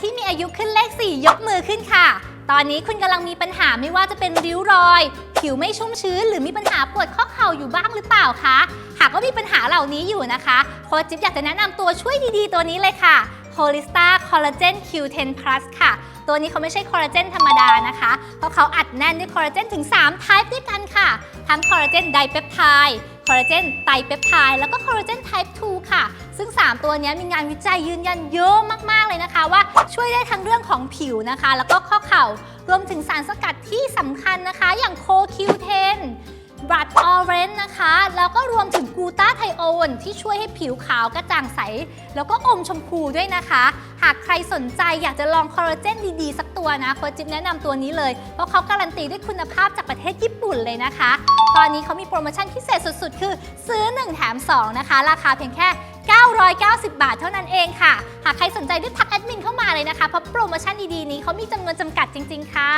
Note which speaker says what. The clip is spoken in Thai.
Speaker 1: ที่มีอายุขึ้นเลข 4 ยกมือขึ้นค่ะ ตอนนี้คุณกำลังมีปัญหาไม่ว่าจะเป็นริ้วรอย ผิวไม่ชุ่มชื้น หรือมีปัญหาปวดข้อเข่าอยู่บ้างหรือเปล่าคะ หากว่ามีปัญหาเหล่านี้อยู่นะคะโค้ชจิ๊บอยากจะแนะนำตัวช่วยดีๆ ตัวนี้เลยค่ะ Holista Collagen Q10 Plus ค่ะ ตัวนี้เขาไม่ใช่คอลลาเจนธรรมดานะคะ เพราะเขาอัดแน่นด้วยคอลลาเจนถึง3 type ด้วยกันค่ะ ทั้งคอลลาเจนไดเปปไทด์คอลลาเจนไตเปปไทด์แล้วก็คอลลาเจน type 2ค่ะ ซึ่ง 3 ตัวนี้มีงานวิจัยยืนยันเยอะมาก ๆ เลยนะคะ ทั้งเรื่องของผิวนะคะ แล้วก็ข้อเข่ารวมถึงสารสกัดที่สำคัญนะคะ อย่างโคคิวเทนบลัดออเรนนะคะ แล้วก็รวมถึงกูตาไทโอนที่ช่วยให้ผิวขาวกระจ่างใส แล้วก็อมชมพูด้วยนะคะ หากใครสนใจอยากจะลองคอลลาเจนดีๆ สักตัวนะโคจิบแนะนำตัวนี้เลย เพราะเขาการันตีด้วยคุณภาพจากประเทศญี่ปุ่นเลยนะคะ ตอนนี้เขามีโปรโมชั่นพิเศษสุดๆ คือซื้อ 1 แถม 2 นะคะ ราคาเพียงแค่ 990 บาทเท่านั้นเองค่ะ หากใครสนใจรีบทัก เลยนะคะ เพราะโปรโมชั่นดีๆนี้เขามีจำนวนจำกัดจริง ๆ ค่ะ